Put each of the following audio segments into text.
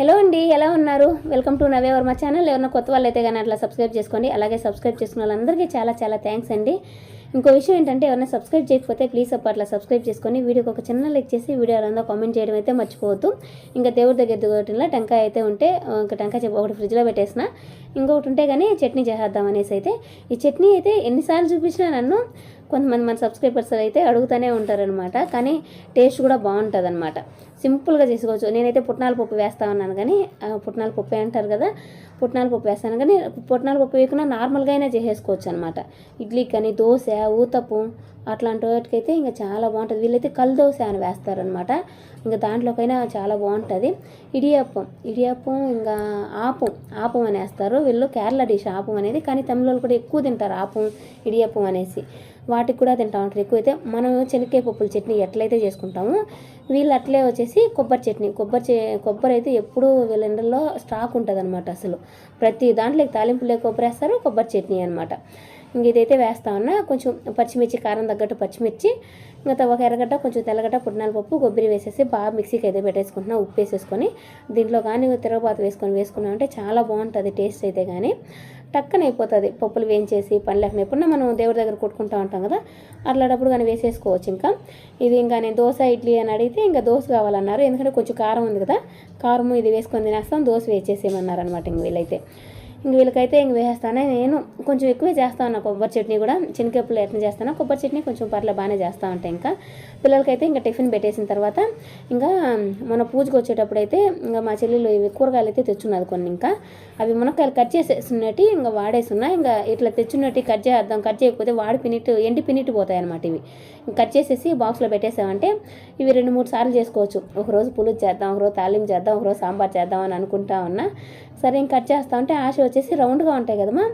Hello అండి ఎలా ఉన్నారు? Welcome to Nave Varma channel ఎవరైనా కొత్త వాళ్ళు అయితే కానీ అట్లా సబ్స్క్రైబ్ చేసుకోండి. అలాగే సబ్స్క్రైబ్ చేసుకున్న వాళ్ళందరికీ చాలా చాలా థ్యాంక్స్ అండి. ఇంకో విషయం ఏంటంటే ఎవరైనా సబ్స్క్రైబ్ చేయకపోతే ప్లీజ్ అప్ప అట్లా సబ్స్క్రైబ్ చేసుకొని వీడియోకి ఒక చిన్న లైక్ చేసి వీడియో అలా కామెంట్ చేయడం అయితే మర్చిపోవద్దు. ఇంకా దేవుడి దగ్గర దిగటిలో టెంకాయ అయితే ఉంటే ఇంకా టెంకాయ చెప్పి ఒకటి ఫ్రిడ్జ్లో పెట్టేసిన. ఇంకొకటి ఉంటే కానీ చట్నీ చేసేద్దాం అనేసి అయితే. ఈ చట్నీ అయితే ఎన్నిసార్లు చూపించినా నన్ను కొంతమంది మన సబ్స్క్రైబర్స్ అయితే అడుగుతూనే ఉంటారనమాట కానీ టేస్ట్ కూడా బాగుంటుంది అనమాట సింపుల్గా చేసుకోవచ్చు. నేనైతే పుట్నాల పప్పు వేస్తా ఉన్నాను కానీ పుట్నాల పప్పు అంటారు కదా పుట్నాల పప్పు వేస్తాను కానీ పుట్నాల పప్పు వేయకుండా నార్మల్గా అయినా చేసేసుకోవచ్చు అనమాట ఇడ్లీ కానీ దోశ ఊతప్పు అట్లాంటి వాటికైతే ఇంకా చాలా బాగుంటుంది. వీళ్ళైతే కల్ దోశ అని వేస్తారనమాట ఇంకా దాంట్లోకైనా చాలా బాగుంటుంది. ఇడియప్పం ఇడియప్పం ఇంకా ఆపం ఆపం అనేస్తారు వేస్తారు. వీళ్ళు కేరళ డిష్ ఆపం అనేది కానీ తమిళ కూడా ఎక్కువ తింటారు ఆపం ఇడియప్పం అనేసి. వాటికి కూడా తింటా ఉంటారు ఎక్కువైతే మనం చెనక్కాయ పప్పుల చట్నీ ఎట్లయితే చేసుకుంటామో వీళ్ళు అట్లే వచ్చేసి కొబ్బరి చట్నీ. కొబ్బరి చే కొబ్బరి అయితే ఎప్పుడూ వీళ్ళ ఇండ్లలో స్టాక్ ఉంటుంది అనమాట అసలు. ప్రతి దాంట్లో తాలింపులే కొబ్బరి వేస్తారు కొబ్బరి చట్నీ అనమాట ఇంక ఇదైతే వేస్తా ఉన్నా కొంచెం పచ్చిమిర్చి కారం తగ్గట్టు పచ్చిమిర్చి ఇంకా ఒక ఎర్రగడ్డ కొంచెం తెల్లగడ్డ పుట్నాల పప్పు కొబ్బరి వేసేసి బాగా మిక్సీకి అయితే పెట్టేసుకుంటున్నా ఉప్పు వేసేసుకొని దీంట్లో కానీ తిరగబాతు వేసుకొని వేసుకున్నామంటే చాలా బాగుంటుంది టేస్ట్ అయితే కానీ టక్కన అయిపోతుంది పప్పులు వేయించేసి పని లేకుండా ఎప్పుడన్నా మనం దేవుడి దగ్గర కొట్టుకుంటా ఉంటాం కదా అట్లాంటప్పుడు కానీ వేసేసుకోవచ్చు ఇంకా. ఇది ఇంకా నేను దోశ ఇడ్లీ అని అడిగితే ఇంకా దోశ కావాలన్నారు. ఎందుకంటే కొంచెం కారం ఉంది కదా కారము ఇది వేసుకొని తినేస్తాం దోశ వేసేసేయమన్నారు అనమాట ఇంక వీళ్ళైతే. ఇంక వీళ్ళకైతే ఇంక వేసేస్తానే నేను. కొంచెం ఎక్కువే చేస్తా ఉన్నా కొబ్బరి చట్నీ కూడా. చిన్నకెప్పులు ఎట్లా చేస్తాను కొబ్బరి చట్నీ కొంచెం పర్లే బాగానే చేస్తూ ఉంటాయి ఇంకా. పిల్లలకైతే ఇంకా టిఫిన్ పెట్టేసిన తర్వాత ఇంకా మన పూజకు వచ్చేటప్పుడు అయితే ఇంకా మా చెల్లెలు ఇవి కూరగాయలు అయితే తెచ్చున్నది కొన్ని ఇంకా. అవి మునక్కాయలు కట్ చేసేసినట్టు ఇంకా వాడేసున్నా ఇంకా ఇట్లా తెచ్చున్నట్టు కట్ చేద్దాం కట్ చేయకపోతే వాడి పినిట్టు ఎండి పినిట్టు పోతాయి అనమాట ఇవి. కట్ చేసేసి బాక్స్లో పెట్టేసామంటే ఇవి రెండు మూడు సార్లు చేసుకోవచ్చు. ఒకరోజు పులుసు చేద్దాం ఒకరోజు తాలింపు చేద్దాం ఒకరోజు సాంబార్ చేద్దాం అని అనుకుంటా ఉన్నా. సరే ఇంక కట్ చేస్తా ఉంటే ఆశ వచ్చేసి రౌండ్గా ఉంటాయి కదమ్మా.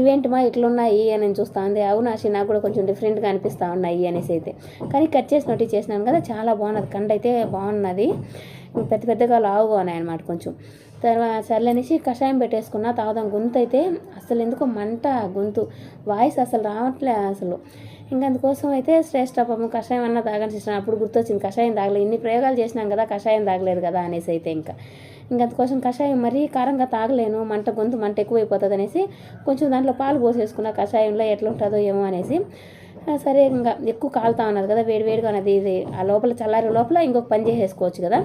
ఇవేంటిమా ఇట్లున్నాయి అని నేను చూస్తా ఉంది. అవును నాకు కూడా కొంచెం డిఫరెంట్గా అనిపిస్తూ ఉన్నాయి అనేసి అయితే. కానీ కట్ చేసినట్టు చేసినాను కదా చాలా బాగున్నది. కండ అయితే బాగున్నది. పెద్ద పెద్దగా లావుగా ఉన్నాయి అనమాట కొంచెం. తర్వాత సర్లే అనేసి కషాయం పెట్టేసుకున్నా తాగుదాం. గొంతు అయితే అసలు ఎందుకో మంట గొంతు. వాయిస్ అసలు రావట్లే అసలు. ఇంకా అందుకోసం అయితే శ్రేష్ట పాపం కషాయం అన్న తాగని అప్పుడు గుర్తొచ్చింది. కషాయం తాగలేదు. ఇన్ని ప్రయోగాలు చేసినాం కదా కషాయం తాగలేదు కదా అనేసి అయితే ఇంకా. ఇంకా అందుకోసం కషాయం మరీ కారంగా తాగలేను. మంట గొంతు మంట ఎక్కువైపోతుంది అనేసి కొంచెం దాంట్లో పాలు పోసేసుకున్న కషాయంలో ఎట్లా ఉంటుందో ఏమో అనేసి సరే ఇంకా ఎక్కువ కాలుతా ఉన్నది కదా వేడివేడిగా ఉన్నది ఇది ఆ లోపల చల్లారి లోపల ఇంకొక పని చేసేసుకోవచ్చు కదా.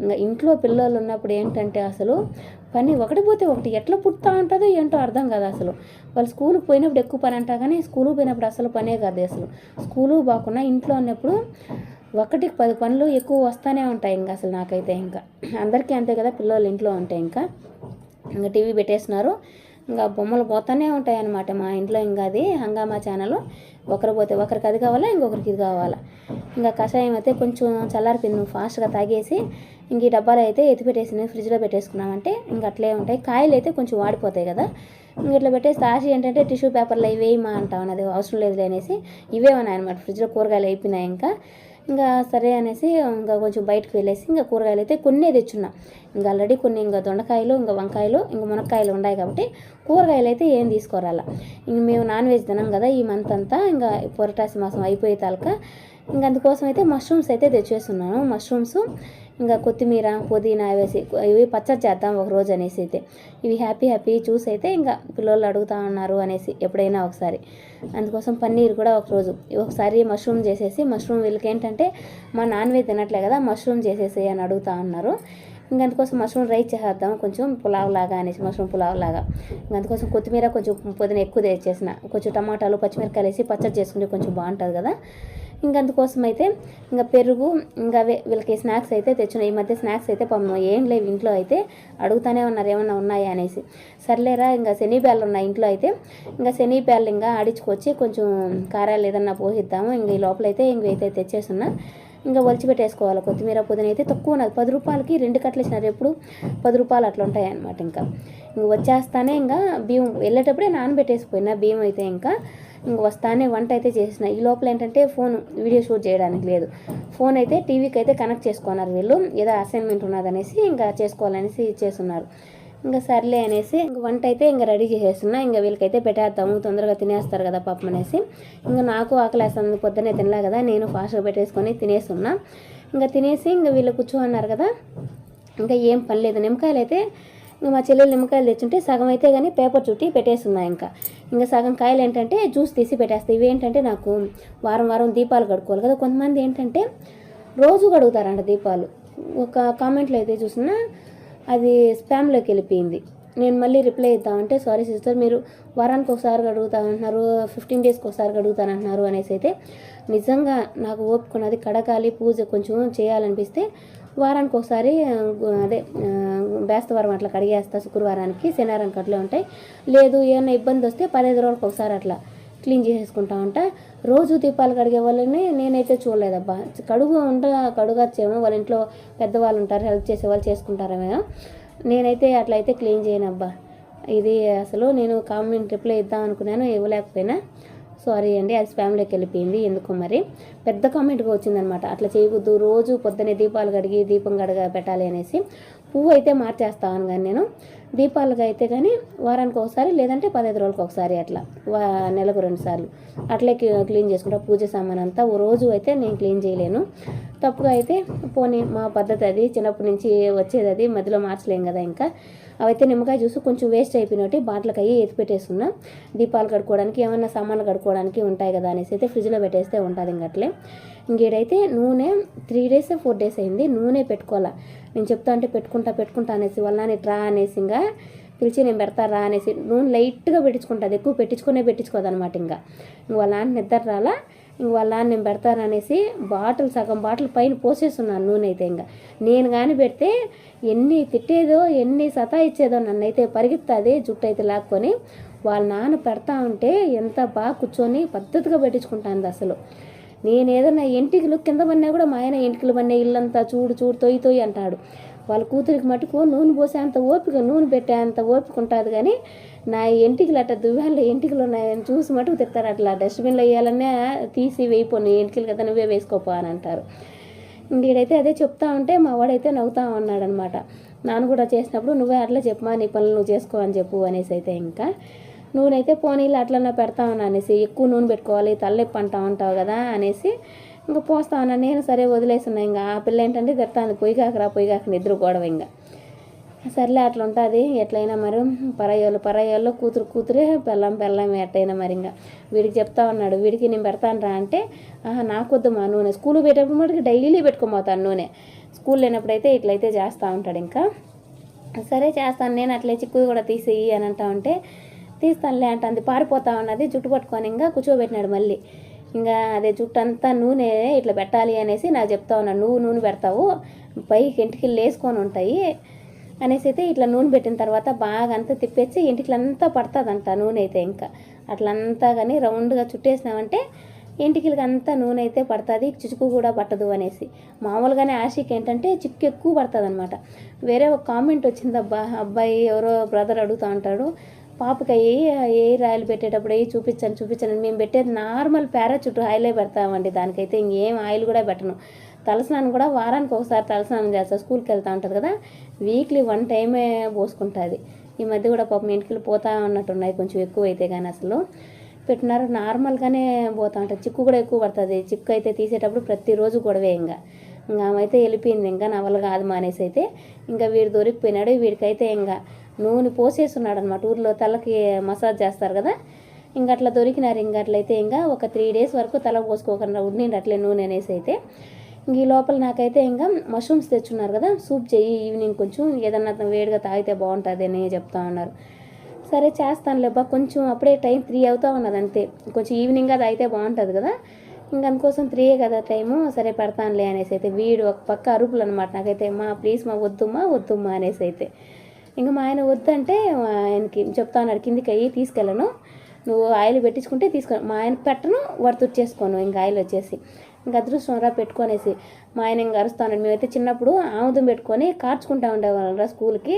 ఇంకా ఇంట్లో పిల్లలు ఉన్నప్పుడు ఏంటంటే అసలు పని ఒకటి పోతే ఒకటి ఎట్లా పుడతా ఉంటుందో ఏంటో అర్థం కాదు అసలు. వాళ్ళు స్కూల్కి పోయినప్పుడు ఎక్కువ పని అంటా కానీ స్కూల్కి పోయినప్పుడు అసలు పనే కాదు అసలు. స్కూలు బాగున్నా ఇంట్లో ఉన్నప్పుడు ఒకటికి పది పనులు ఎక్కువ వస్తూనే ఉంటాయి ఇంకా అసలు నాకైతే ఇంకా. అందరికీ అంతే కదా పిల్లలు ఇంట్లో ఉంటాయి ఇంకా. ఇంకా టీవీ పెట్టేస్తున్నారు. ఇంకా బొమ్మలు పోతూనే ఉంటాయి అన్నమాట మా ఇంట్లో. ఇంకా అది హంగామా ఛానల్. ఒకరు పోతే ఒకరికి అది కావాలా ఇంకొకరికి ఇది కావాలా? ఇంకా కషాయం అయితే కొంచెం చల్లారిపోయింది. ఫాస్ట్గా తాగేసి ఇంక ఈ డబ్బాలు అయితే ఎత్తిపెట్టేసి ఫ్రిడ్జ్లో పెట్టేసుకున్నామంటే ఇంక అట్లే ఉంటాయి. కాయలు అయితే కొంచెం వాడిపోతాయి కదా. ఇంక ఇట్లా పెట్టేసి ఆశ ఏంటంటే టిష్యూ పేపర్లు ఇవేయమా అంటా. ఉన్నది అవసరం లేదు అనేసి ఇవే ఉన్నాయి అనమాట ఫ్రిడ్జ్లో కూరగాయలు అయిపోయినాయి ఇంకా. ఇంకా సరే అనేసి ఇంకా కొంచెం బయటకు వెళ్ళేసి ఇంకా కూరగాయలు అయితే కొన్నే తెచ్చున్నా. ఇంకా ఆల్రెడీ కొన్ని ఇంకా దొండకాయలు ఇంకా వంకాయలు ఇంకా మునక్కాయలు ఉన్నాయి కాబట్టి కూరగాయలు అయితే ఏం తీసుకోరాల. ఇంక మేము నాన్ వెజ్ తినాం కదా ఈ మంత్ అంతా ఇంకా పొరటాసి మాసం అయిపోయే తాలక. ఇంక అందుకోసం అయితే మష్రూమ్స్ అయితే తెచ్చేస్తున్నాను. మష్రూమ్స్ ఇంకా కొత్తిమీర పుదీనా వేసి ఇవి పచ్చడి చేద్దాం ఒక రోజు అనేసి అయితే. ఇవి హ్యాపీ హ్యాపీ చూసి అయితే ఇంకా పిల్లలు అడుగుతా ఉన్నారు అనేసి ఎప్పుడైనా ఒకసారి. అందుకోసం పన్నీర్ కూడా ఒక రోజు ఒకసారి మష్రూమ్ చేసేసి మష్రూమ్ వీళ్ళకి ఏంటంటే మా నాన్ వెజ్ తినట్లే కదా మష్రూమ్ చేసేసి అని అడుగుతా ఉన్నారు. ఇంకా అందుకోసం మష్రూమ్ రైస్ చేసేద్దాం. కొంచెం పులావ్ లాగా అనేసి మష్రూమ్ పులావ్ లాగా ఇంకా అందుకోసం కొత్తిమీర కొంచెం పుదీనా ఎక్కువ తెచ్చేసిన కొంచెం టమాటాలు పచ్చిమిరకాయలు వేసి పచ్చడి చేసుకుంటే కొంచెం బాగుంటుంది కదా. ఇంకా అందుకోసం అయితే ఇంకా పెరుగు ఇంకా వీళ్ళకి స్నాక్స్ అయితే తెచ్చిన ఈ మధ్య స్నాక్స్ అయితే పాపం. ఏం లేవు. ఇంట్లో అయితే అడుగుతానే ఉన్నారు ఏమన్నా ఉన్నాయా అనేసి. సర్లేరా ఇంకా శనిబ్యాళ్ళు ఉన్నాయి ఇంట్లో అయితే. ఇంకా శనిబ్యాళ్ళు ఇంకా ఆడించుకొచ్చి కొంచెం కారాలు ఏదన్నా పోసిద్దాము. ఇంక ఈ లోపలైతే ఇంకైతే తెచ్చేస్తున్నా. ఇంకా ఒలిచి పెట్టేసుకోవాలి. కొత్తిమీర పుదీనా అయితే తక్కువ ఉన్నది. పది రూపాయలకి రెండు కట్టలు ఇచ్చినారు. ఎప్పుడు పది రూపాయలు అట్లా ఉంటాయి అనమాట ఇంకా. ఇంక వచ్చేస్తానే ఇంకా బియ్యం వెళ్ళేటప్పుడే నానబెట్టేసిపోయినా బియ్యం అయితే ఇంకా. ఇంక వస్తానే వంట అయితే చేసిన. ఈ లోపల ఏంటంటే ఫోన్ వీడియో షూట్ చేయడానికి లేదు. ఫోన్ అయితే టీవీకి అయితే కనెక్ట్ చేసుకున్నారు వీళ్ళు. ఏదో అసైన్మెంట్ ఉన్నదనేసి ఇంకా చేసుకోవాలనేసి చేస్తున్నారు. ఇంకా సర్లే అనేసి ఇంక వంట అయితే ఇంకా రెడీ చేసేస్తున్నా. ఇంకా వీళ్ళకైతే పెట్టేద్దాము. తొందరగా తినేస్తారు కదా పాపం అనేసి. ఇంకా నాకు ఆకలేస్తుంది పొద్దున్నే తినలే కదా. నేను ఫాస్ట్గా పెట్టేసుకొని తినేస్తున్నా. ఇంకా తినేసి ఇంకా వీళ్ళు కూర్చోన్నారు కదా. ఇంకా ఏం పని లేదు. నిమ్మకాయలు అయితే ఇంకా మా చెల్లెలు నిమ్మకాయలు తెచ్చుంటే సగం అయితే కానీ పేపర్ చుట్టి పెట్టేస్తున్నాయి ఇంకా. ఇంకా సగం కాయలు ఏంటంటే జ్యూస్ తీసి పెట్టేస్తాయి ఇవి ఏంటంటే నాకు వారం వారం దీపాలు కడుక్కోవాలి కదా. కొంతమంది ఏంటంటే రోజు కడుగుతారంట దీపాలు. ఒక కామెంట్లో అయితే చూసినా అది స్పామ్లోకి వెళ్ళిపోయింది. నేను మళ్ళీ రిప్లై ఇద్దామంటే సారీ సిస్టర్ మీరు వారానికి ఒకసారి అడుగుతా అంటున్నారు ఫిఫ్టీన్ డేస్కి ఒకసారి అడుగుతానంటున్నారు అనేసి అయితే నిజంగా నాకు ఓపుకున్నది కడకాలి పూజ కొంచెం చేయాలనిపిస్తే వారానికి ఒకసారి అదే బేస్తవారం అట్లా కడిగేస్తా శుక్రవారానికి శనివారానికి అట్లే ఉంటాయి. లేదు ఏమైనా ఇబ్బంది వస్తే పదహైదు రోజులకు ఒకసారి అట్లా క్లీన్ చేసేసుకుంటా ఉంటా. రోజు దీపాలు కడిగే వాళ్ళని నేనైతే చూడలేదబ్బా. కడుగు ఉండ కడుగచ్చేమో వాళ్ళ ఇంట్లో పెద్దవాళ్ళు ఉంటారు హెల్ప్ చేసే వాళ్ళు చేసుకుంటారేమో నేనైతే అట్లయితే క్లీన్ చేయను అబ్బా. ఇది అసలు నేను కామెంట్ రిప్లై ఇద్దాం అనుకున్నాను ఇవ్వలేకపోయినా. సారీ అండి అది స్పామ్లోకి వెళ్ళిపోయింది ఎందుకో మరి. పెద్ద కామెంట్గా వచ్చిందనమాట అట్లా చేయకూడదు రోజు పొద్దున్నే దీపాలు కడిగి దీపం కడగ పెట్టాలి అనేసి. పువ్వు అయితే మార్చేస్తాను కానీ నేను. దీపాలుగా అయితే కానీ వారానికి ఒకసారి లేదంటే పదహైదు రోజులకు ఒకసారి అట్లా వా నెలకు రెండుసార్లు అట్లే క్లీన్ చేసుకుంటా. పూజ సామాన్ అంతా ఓ రోజు అయితే నేను క్లీన్ చేయలేను. తప్పుగా అయితే పోనీ మా పద్ధతి అది. చిన్నప్పటి నుంచి వచ్చేది అది. మధ్యలో మార్చలేం కదా ఇంకా. అవైతే నిమ్మకాయ జ్యూస్ కొంచెం వేస్ట్ అయిపోయినట్టు బాటిల్కి అయ్యి ఎత్తి పెట్టేస్తున్నా. దీపాలు కడుక్కోవడానికి ఏమైనా సామాన్లు కడుక్కోవడానికి ఉంటాయి కదా అనేసి అయితే ఫ్రిడ్జ్లో పెట్టేస్తే ఉంటుంది ఇంకట్లే ఇంకేడైతే నూనె త్రీ డేస్ ఫోర్ డేస్ అయింది. నూనె పెట్టుకోవాలా. నేను చెప్తా అంటే పెట్టుకుంటా పెట్టుకుంటా అనేసి వాళ్ళ ట్రా అనేసి ఇంకా పిలిచి నేను పెడతారా అనేసి నూనె లైట్గా పెట్టించుకుంటుంది. ఎక్కువ పెట్టించుకునే పెట్టించుకోదనమాట ఇంకా. ఇంక వాళ్ళ నాన్న నిద్ర రాలా. వాళ్ళ నాన్న నేను పెడతాననేసి బాటిల్ సగం బాటిల్ పైన పోసేస్తున్నాను నూనె అయితే ఇంకా. నేను కానీ పెడితే ఎన్ని తిట్టేదో ఎన్ని సతా ఇచ్చేదో నన్ను అయితే పరిగెత్తాది జుట్టు అయితే లాక్కొని వాళ్ళ నాన్న పెడతా ఉంటే ఎంత బాగా కూర్చొని పద్ధతిగా పెట్టించుకుంటాను అసలు. నేను ఏదైనా ఎంటికలు కింద పడినా కూడా మా ఆయన ఎంటికలు పడినా ఇల్లంతా చూడు చూడు తొయ్యి తొయ్యి అంటాడు. వాళ్ళ కూతురికి మటుకు నూనె పోసే అంత ఓపిక నూనె పెట్టే అంత ఓపిక ఉంటుంది కానీ నా ఎంటికలు అట్లా దువ్వాళ్ళు ఎంటికలు ఉన్నాయని చూసి మటుకు తిడతారు. అట్లా డస్ట్బిన్లో వేయాలనే తీసి వేయిపోను ఎంటికలు కదా నువ్వే వేసుకోపో అని అంటారు. ఇంకైతే అదే చెప్తా ఉంటే మా వాడైతే నవ్వుతా ఉన్నాడు అనమాట నాన్న కూడా చేసినప్పుడు నువ్వే అట్లా చెప్పమా నీ పనులు నువ్వు చేసుకో అని చెప్పు అనేసి అయితే ఇంకా. నూనె అయితే పోనీళ్ళు అట్లన్నా పెడతా ఉన్నా అనేసి ఎక్కువ నూనె పెట్టుకోవాలి తలనొప్పి అంటా ఉంటావు కదా అనేసి ఇంకా పోస్తా అన్న నేను సరే వదిలేస్తున్నా ఇంకా ఆ పిల్ల ఏంటంటే తిడతాను పొయ్యి కాకరా పొయ్యి కాక నిద్ర గొడవ ఇంకా. సర్లే అట్లా ఉంటుంది ఎట్లయినా మరి పరాయోళ్ళు పరాయోళ్ళు కూతురు కూతురే పెళ్ళం పెళ్ళం ఎట్టయినా మరి ఇంకా. వీడికి చెప్తా ఉన్నాడు వీడికి నేను పెడతాను రా అంటే ఆహా నాకొద్దు మా నూనె. స్కూల్ పెట్టేటప్పుడు మటుకు డైలీ పెట్టుకోపోతాను నూనె. స్కూల్ లేనప్పుడైతే ఇట్లయితే చేస్తూ ఉంటాడు ఇంకా. సరే చేస్తాను నేను అట్లే చిక్కుది కూడా తీసేయి అని అంటా ఉంటే తీస్తానులే అంటుంది పారిపోతా ఉన్నది జుట్టు పట్టుకొని ఇంకా కూర్చోబెట్టినాడు మళ్ళీ. ఇంకా అదే జుట్టు అంతా నూనె ఇట్లా పెట్టాలి అనేసి నాకు చెప్తా ఉన్నాడు నువ్వు నూనె పెడతావు పైకి ఇంటికి లేసుకొని ఉంటాయి అనేసి అయితే ఇట్లా నూనె పెట్టిన తర్వాత బాగా అంతా తిప్పేసి ఇంటికిలంతా పడుతుందంట నూనె అయితే ఇంకా. అట్లంతా కానీ రౌండ్గా చుట్టేసినామంటే ఇంటికిలకి అంతా నూనె అయితే పడుతుంది చిచుకు కూడా పట్టదు అనేసి. మామూలుగానే ఆశకి ఏంటంటే చిక్కు ఎక్కువ పడుతుంది అనమాట వేరే ఒక కామెంట్ వచ్చింది అబ్బా అబ్బాయి ఎవరో బ్రదర్ అడుగుతూ ఉంటాడు పాపకి అయ్యి ఏ రాయలు పెట్టేటప్పుడు అయ్యి చూపించాను చూపించాను. మేము పెట్టేది నార్మల్ పారాచూట్ ఆయిలే పెడతామండి. దానికైతే ఇంకేం ఆయిల్ కూడా పెట్టను. తలస్నానం కూడా వారానికి ఒకసారి తలస్నానం చేస్తా. స్కూల్కి వెళ్తూ ఉంటుంది కదా వీక్లీ వన్ టైమే పోసుకుంటుంది. ఈ మధ్య కూడా పాపం ఇంటికి పోతా ఉన్నట్టున్నాయి కొంచెం ఎక్కువ అయితే కానీ అసలు. పెట్టినారు. నార్మల్గానే పోతా ఉంటుంది. చిక్కు కూడా ఎక్కువ పడుతుంది. చిక్కు అయితే తీసేటప్పుడు ప్రతిరోజు గొడవే ఇంకా. ఇంకా ఆమె అయితే వెళ్ళిపోయింది. ఇంకా నా వల్ల కాదు మానేసి అయితే. ఇంకా వీడు దొరికిపోయినాడు. వీడికైతే ఇంకా నూనె పోసేస్తున్నాడు అనమాట ఊర్లో తలకి మసాజ్ చేస్తారు కదా. ఇంకా అట్లా దొరికినారు. ఇంకా అట్లయితే ఇంకా ఒక త్రీ డేస్ వరకు తల పోసుకోకుండా ఉండిండి అట్లే నూనె అనేసి అయితే. ఇంక ఈ లోపల నాకైతే ఇంకా మష్రూమ్స్ తెచ్చున్నారు కదా. సూప్ చెయ్యి ఈవినింగ్ కొంచెం ఏదన్నా వేడిగా తాగితే బాగుంటుంది అని చెప్తా ఉన్నారు. సరే చేస్తాను లేబ్బా కొంచెం అప్పుడే టైం త్రీ అవుతా ఉన్నది అంతే. కొంచెం ఈవినింగ్ అది అయితే బాగుంటుంది కదా. ఇంక అందుకోసం త్రీయే కదా టైము. సరే పెడతానులే అనేసి అయితే. వీడు ఒక పక్క అరుపులు అనమాట నాకైతే. మా ప్లీజ్ మా వద్దుమ్మా వద్దుమ్మా అనేసి అయితే. ఇంకా మా ఆయన వద్దంటే ఆయనకి చెప్తా ఉన్నాడు కిందికి అయ్యి తీసుకెళ్ళను. నువ్వు ఆయిల్ పెట్టించుకుంటే తీసుకో మా ఆయన పెట్టను వర్తుట్ చేసుకోను ఇంకా ఆయిల్ వచ్చేసి. ఇంకా అదృష్టం రా పెట్టుకొనేసి మా ఆయన ఇంకా అరుస్తా మేమైతే చిన్నప్పుడు ఆముదం పెట్టుకొని కార్చుకుంటా ఉండేవాళ్ళం రా స్కూల్కి.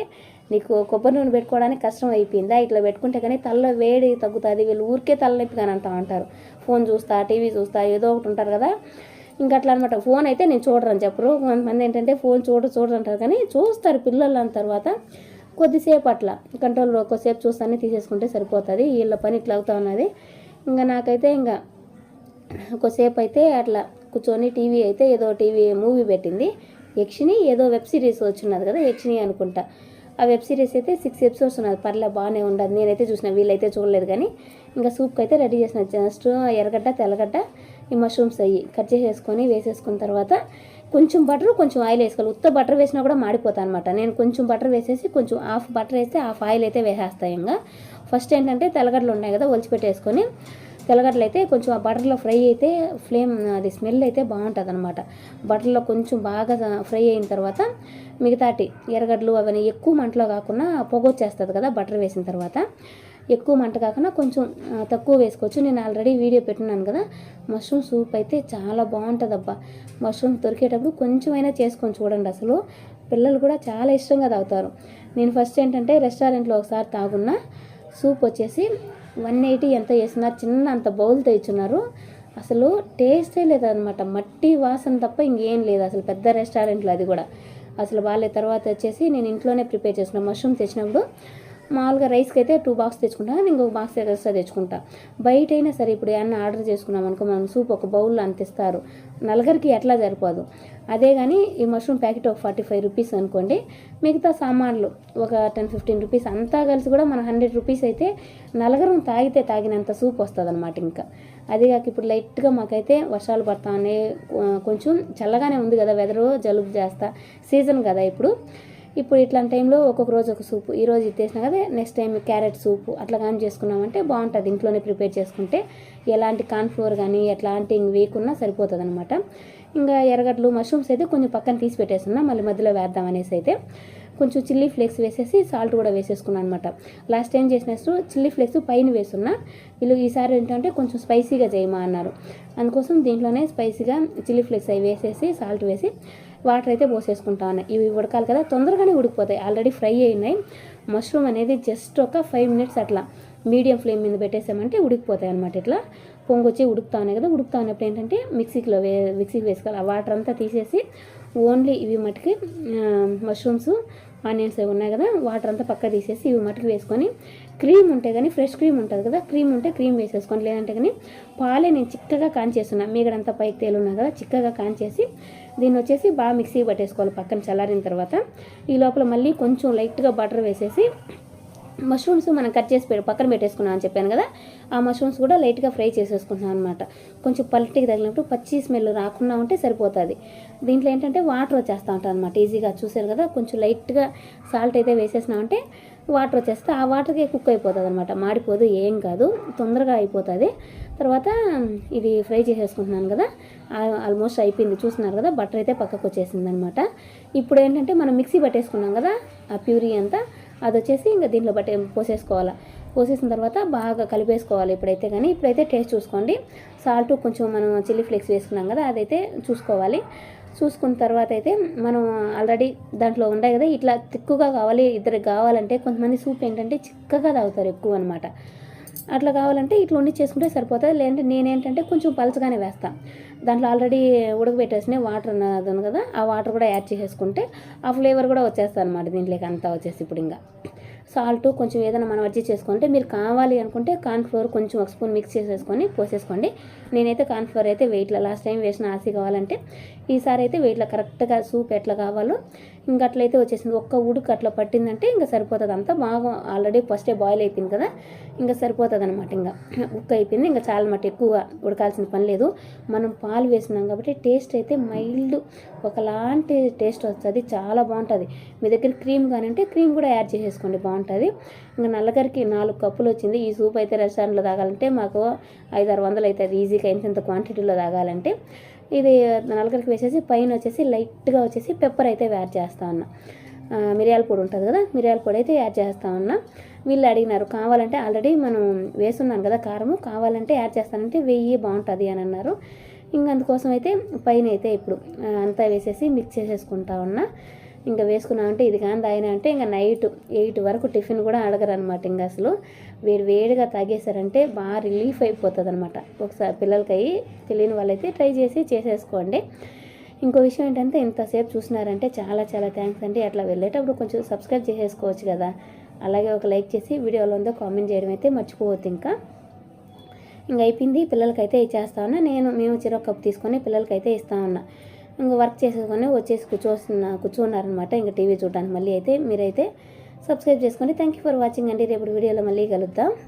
నీకు కొబ్బరి నూనె పెట్టుకోవడానికి కష్టం అయిపోయిందా? ఇట్లా పెట్టుకుంటే కానీ తల్ల వేడి తగ్గుతుంది వీళ్ళు ఊరికే తలనొప్పి కానీ అంటా ఉంటారు. ఫోన్ చూస్తా టీవీ చూస్తా ఏదో ఒకటి ఉంటారు కదా. ఇంకా అట్లా అనమాట ఫోన్ అయితే నేను చూడరని చెప్పరు. కొంతమంది ఏంటంటే ఫోన్ చూడ చూడరు అంటారు కానీ చూస్తారు పిల్లలు అన్న తర్వాత. కొద్దిసేపు అట్లా కంట్రోల్ కొద్దిసేపు చూస్తానే తీసేసుకుంటే సరిపోతుంది. వీళ్ళ పని ఇట్లా అవుతా ఉన్నది. ఇంకా నాకైతే ఇంకా కొద్దిసేపు అయితే అట్లా కూర్చొని టీవీ అయితే ఏదో టీవీ మూవీ పెట్టింది. యక్షిని ఏదో వెబ్ సిరీస్ వచ్చినది కదా యక్షిని అనుకుంటా. ఆ వెబ్ సిరీస్ అయితే సిక్స్ ఎపిసోడ్స్ ఉన్నది. పర్లే బాగానే ఉండదు. నేనైతే చూసిన వీళ్ళైతే చూడలేదు కానీ ఇంకా సూప్కి అయితే రెడీ చేసిన. జస్ట్ ఎర్రగడ్డ తెల్లగడ్డ ఈ మష్రూమ్స్ అయ్యి కట్ చేసేసుకొని వేసేసుకున్న తర్వాత కొంచెం బటర్ కొంచెం ఆయిల్ వేసుకోవాలి. ఉత్త బటర్ వేసినా కూడా మాడిపోతాను అనమాట నేను కొంచెం బటర్ వేసేసి కొంచెం హాఫ్ బటర్ వేస్తే హాఫ్ ఆయిల్ అయితే వేసేస్తాయి ఇంకా ఫస్ట్ ఏంటంటే తెల్లగడ్డలు ఉన్నాయి కదా ఒలిచిపెట్టేసుకొని తెల్లగడ్డలు అయితే కొంచెం ఆ బటర్లో ఫ్రై అయితే ఫ్లేమ్ అది స్మెల్ అయితే బాగుంటుంది అనమాట బటర్లో కొంచెం బాగా ఫ్రై అయిన తర్వాత మిగతాటి ఎర్రగడ్డలు అవన్నీ ఎక్కువ మంటలో కాకుండా పొగొచ్చేస్తుంది కదా బటర్ వేసిన తర్వాత. ఎక్కువ మంట కాకుండా కొంచెం తక్కువ వేసుకోవచ్చు. నేను ఆల్రెడీ వీడియో పెట్టున్నాను కదా. మష్రూమ్ సూప్ అయితే చాలా బాగుంటుంది అబ్బా మష్రూమ్ దొరికేటప్పుడు కొంచెమైనా చేసుకొని చూడండి అసలు. పిల్లలు కూడా చాలా ఇష్టంగా తాగుతారు. నేను ఫస్ట్ ఏంటంటే రెస్టారెంట్లో ఒకసారి తాగున్నా. సూప్ వచ్చేసి వన్ ఎయిటీ ఎంత చేస్తున్నారు? చిన్న అంత బౌల్తో ఇచ్చున్నారు అసలు టేస్టే లేదనమాట. మట్టి వాసన తప్ప ఇంకేం లేదు అసలు. పెద్ద రెస్టారెంట్లో అది కూడా. అసలు వాళ్ళ తర్వాత వచ్చేసి నేను ఇంట్లోనే ప్రిపేర్ చేసిన మష్రూమ్ తెచ్చినప్పుడు మామూలుగా రైస్కి అయితే టూ బాక్స్ తెచ్చుకుంటా ఇంకొక బాక్స్ ఎక్స్ట్రా తెచ్చుకుంటా. బయట అయినా సరే ఇప్పుడు ఏమన్నా ఆర్డర్ చేసుకున్నాం అనుకో మనం సూప్ ఒక బౌల్లో అంత ఇస్తారు. నలుగురికి ఎట్లా సరిపోదు. అదే కానీ ఈ మష్రూమ్ ప్యాకెట్ ఒక ఫార్టీ ఫైవ్ రూపీస్ అనుకోండి మిగతా సామాన్లు ఒక టెన్ ఫిఫ్టీన్ రూపీస్ అంతా కలిసి కూడా మన హండ్రెడ్ రూపీస్ అయితే నలుగురం తాగితే తాగినంత సూప్ వస్తుంది అనమాట ఇంకా. అదే కాక ఇప్పుడు లైట్గా మాకైతే వర్షాలు పడతా కొంచెం చల్లగానే ఉంది కదా వెదరు జలుబు చేస్తా సీజన్ కదా ఇప్పుడు. ఇప్పుడు ఇట్లాంటి టైంలో ఒక్కొక్క రోజు ఒక సూపు. ఈ రోజు ఇది కదా నెక్స్ట్ టైం క్యారెట్ సూపు. అట్లా కానీ చేసుకున్నామంటే బాగుంటుంది. ఇంట్లోనే ప్రిపేర్ చేసుకుంటే ఎలాంటి కార్న్ఫ్లోర్ కానీ ఎట్లాంటి వేయకున్నా సరిపోతుంది అనమాట ఇంకా ఎర్రగడ్డలు మష్రూమ్స్ అయితే కొంచెం పక్కన తీసి పెట్టేస్తున్నా. మళ్ళీ మధ్యలో వేద్దాం అనేసి అయితే. కొంచెం చిల్లీ ఫ్లేక్స్ వేసేసి సాల్ట్ కూడా వేసేసుకున్నాను అనమాట లాస్ట్ టైం చేసినట్టు చిల్లీ ఫ్లేక్స్ పైన వేస్తున్నా. వీళ్ళు ఈసారి ఏంటంటే కొంచెం స్పైసీగా చేయమా అన్నారు అందుకోసం దీంట్లోనే స్పైసీగా చిల్లీ ఫ్లేక్స్ అవి వేసేసి సాల్ట్ వేసి వాటర్ అయితే పోసేసుకుంటా ఇవి ఉడకాలి కదా తొందరగానే ఉడికిపోతాయి. ఆల్రెడీ ఫ్రై అయినాయి మష్రూమ్ అనేది జస్ట్ ఒక ఫైవ్ మినిట్స్ అట్లా మీడియం ఫ్లేమ్ మీద పెట్టేసామంటే ఉడికిపోతాయి అనమాట ఇట్లా. పొంగొచ్చి ఉడుకుతా ఉన్నాయి కదా ఉడుకుతా ఉన్నప్పుడు ఏంటంటే మిక్సీలో వే మిక్సీకి వేసుకోవాలి. ఆ వాటర్ అంతా తీసేసి ఓన్లీ ఇవి మటుకి మష్రూమ్స్ ఆనియన్స్ అవి ఉన్నాయి కదా వాటర్ అంతా పక్క తీసేసి ఇవి మటుకు వేసుకొని క్రీమ్ ఉంటే కానీ ఫ్రెష్ క్రీమ్ ఉంటుంది కదా క్రీమ్ ఉంటే క్రీమ్ వేసేసుకోండి. లేదంటే కానీ పాలే నేను చిక్కగా కాంచేస్తున్నా. మీగడంతా పైకి తేలున్నా కదా చిక్కగా కాంచేసి దీన్ని వచ్చేసి బాగా మిక్సీ పట్టేసుకోవాలి పక్కన చల్లారిన తర్వాత. ఈ లోపల మళ్ళీ కొంచెం లైట్గా బటర్ వేసేసి మష్రూమ్స్ మనం కట్ చేసి పెట్టి పక్కన పెట్టేసుకున్నాం అని చెప్పాను కదా ఆ మష్రూమ్స్ కూడా లైట్గా ఫ్రై చేసేసుకుంటున్నాం అనమాట కొంచెం పల్టికి తగిలినప్పుడు పచ్చి స్మెల్ రాకుండా ఉంటే సరిపోతుంది. దీంట్లో ఏంటంటే వాటర్ వచ్చేస్తూ ఉంటాను అనమాట ఈజీగా చూసారు కదా కొంచెం లైట్గా సాల్ట్ అయితే వేసేసినామంటే వాటర్ వచ్చేస్తే ఆ వాటర్కే కుక్ అయిపోతుంది అనమాట మాడిపోదు ఏం కాదు తొందరగా అయిపోతుంది. తర్వాత ఇది ఫ్రై చేసేసుకుంటున్నాను కదా ఆల్మోస్ట్ అయిపోయింది. చూస్తున్నారు కదా బటర్ అయితే పక్కకు వచ్చేసింది అనమాట ఇప్పుడు ఏంటంటే మనం మిక్సీ పట్టేసుకున్నాం కదా ఆ ప్యూరీ అంతా అది వచ్చేసి ఇంకా దీంట్లో బట్టే పోసేసుకోవాలా. పోసేసిన తర్వాత బాగా కలిపేసుకోవాలి ఇప్పుడైతే కానీ ఇప్పుడైతే టేస్ట్ చూసుకోండి. సాల్ట్ కొంచెం మనం చిల్లీ ఫ్లేక్స్ వేసుకున్నాం కదా అదైతే చూసుకోవాలి. చూసుకున్న తర్వాత అయితే మనం ఆల్రెడీ దాంట్లో ఉన్నాయి కదా ఇట్లా తిక్కుగా కావాలి ఇద్దరికి కావాలంటే కొంతమంది సూప్ ఏంటంటే చిక్కగా తాగుతారు ఎక్కువ అనమాట అట్లా కావాలంటే ఇట్లా ఉండి చేసుకుంటే సరిపోతుంది. లేదంటే నేనేంటంటే కొంచెం పలచగానే వేస్తాను దాంట్లో ఆల్రెడీ ఉడకబెట్టేసిన వాటర్ ఉన్నది కదా ఆ వాటర్ కూడా యాడ్ చేసేసుకుంటే ఆ ఫ్లేవర్ కూడా వచ్చేస్తుంది అనమాట దీంట్లోకి అంతా వచ్చేసి ఇప్పుడు ఇంకా. సాల్ట్ కొంచెం ఏదైనా మనం అడ్జస్ట్ చేసుకుంటే మీరు కావాలి అనుకుంటే కార్న్ఫ్లోర్ కొంచెం ఒక స్పూన్ మిక్స్ చేసేసుకొని పోసేసుకోండి. నేనైతే కార్న్ఫ్లోర్ అయితే వెయిట్లో లాస్ట్ టైం వేసిన ఆసి కావాలంటే ఈసారి అయితే వెయిట్లో కరెక్ట్గా సూప్ ఎట్లా కావాలో ఇంకా అట్లయితే వచ్చేసింది. ఒక్క ఉడుకు అట్లా పట్టిందంటే ఇంకా సరిపోతుంది అంతా. బాగా ఆల్రెడీ ఫస్టే బాయిల్ అయిపోయింది కదా ఇంకా సరిపోతుంది అనమాట ఇంకా. ఉక్క అయిపోయింది. ఇంకా చాలా మట్టి ఎక్కువ ఉడకాల్సిన పని లేదు. మనం పాలు వేసినాం కాబట్టి టేస్ట్ అయితే మైల్డ్ ఒకలాంటి టేస్ట్ వస్తుంది. చాలా బాగుంటుంది. మీ దగ్గర క్రీమ్ కానీ అంటే క్రీమ్ కూడా యాడ్ చేసేసుకోండి. బాగుంటుంది. ఇంకా నల్లగరికి నాలుగు కప్పులు వచ్చింది. ఈ సూప్ అయితే రెస్టారెంట్లో తాగాలంటే మాకు ఐదు ఆరు వందలు అవుతుంది ఈజీగా ఇంత క్వాంటిటీలో తాగాలంటే. ఇది నలగరికి వేసేసి పైన వచ్చేసి లైట్గా వచ్చేసి పెప్పర్ అయితే యాడ్ చేస్తా ఉన్నా. మిరియాల పొడి ఉంటుంది కదా మిరియాల పొడి అయితే యాడ్ చేస్తా ఉన్నా. వీళ్ళు అడిగినారు కావాలంటే ఆల్రెడీ మనం వేస్తున్నాను కదా కారము కావాలంటే యాడ్ చేస్తానంటే వెయ్యి బాగుంటుంది అని అన్నారు. ఇంక అందుకోసం అయితే పైన అయితే ఇప్పుడు అంతా వేసేసి మిక్స్ చేసేసుకుంటా ఉన్నా. ఇంకా వేసుకున్నామంటే ఇది కానీ తాగినా అంటే ఇంకా నైట్ ఎయిట్ వరకు టిఫిన్ కూడా అడగరు అనమాట ఇంకా అసలు. వేడి వేడిగా తాగేశారంటే బాగా రిలీఫ్ అయిపోతుంది అనమాట ఒకసారి పిల్లలకి అయ్యి తెలియని వాళ్ళైతే ట్రై చేసి చేసేసుకోండి. ఇంకో విషయం ఏంటంటే ఇంతసేపు చూసినారంటే చాలా చాలా థ్యాంక్స్ అండి. అట్లా వెళ్ళేటప్పుడు కొంచెం సబ్స్క్రైబ్ చేసేసుకోవచ్చు కదా. అలాగే ఒక లైక్ చేసి వీడియోలో ఉందో కామెంట్ చేయడం అయితే మర్చిపోవద్దు ఇంకా. ఇంకా అయిపోయింది. పిల్లలకైతే ఇచ్చేస్తా ఉన్నా. నేను మేము చిరొక కప్ తీసుకొని పిల్లలకైతే ఇస్తా ఉన్నా. ఇంకా వర్క్ చేసుకొని వచ్చేసి కూర్చోస్తున్న కూర్చున్నారనమాట. ఇంకా టీవీ చూడడానికి మళ్ళీ అయితే మీరైతే సబ్స్క్రైబ్ చేసుకోండి. థ్యాంక్ యూ ఫర్ వాచింగ్ అండి. రేపు వీడియోలో మళ్ళీ కలుద్దాం.